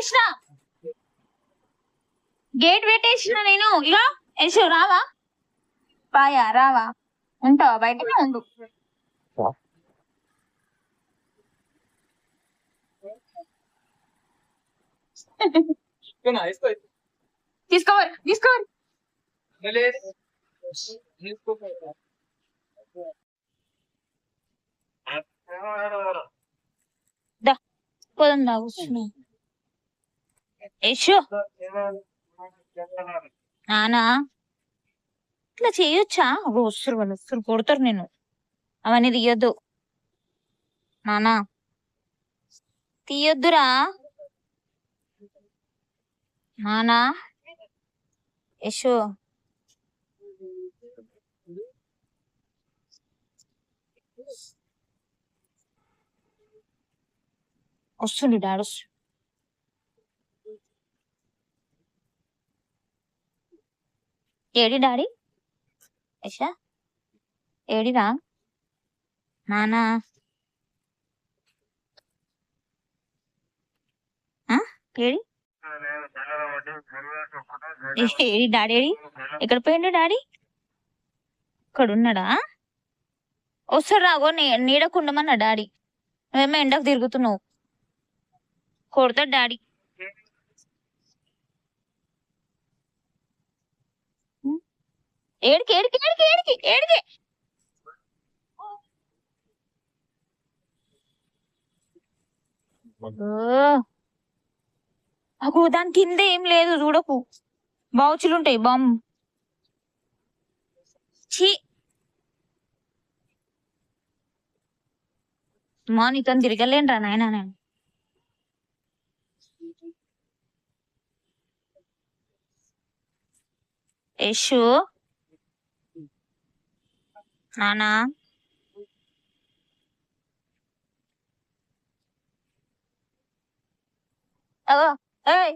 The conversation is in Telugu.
పెట్టేసిన. గేట్ పెట్టేసిన నేను. ఇక యశు రావా? పాయా రావా. ఉంటావా? బయటనే ఉండు. తీసుకోవాలి తీసుకోవాలి పోదాం రా కూర్చుని. యశు నానా? ఇట్లా చేయొచ్చా? వస్తారు వాళ్ళు వస్తారు కొడతారు నేను అవన్నీ తీయొద్దు. నానా? తీయొద్దురా. నానా? యశు వస్తుంది డాడీ ఏడి డాడీ? యశా? ఏడిరా నానా? ఆ? ఏడి? ఏడి డాడీ ఏడి? ఎక్కడ పోయిండు డాడీ? ఇక్కడ ఉన్నాడా వస్తాడు రాగో నీడకుండమన్నా డాడీ. నువ్వేమో ఎండకు తిరుగుతున్నావు. కొడతాడు డాడీ. ఏడికి ఏడికి ఏడికి ఏడికి ఏడికి. అగో దాని కింద ఏం లేదు చూడకు. బావుచులు ఉంటాయి బామ్. ఛీ. మా నీతో తిరగలేనురా నాయనా నేను. యశు. నానా? ఏయ్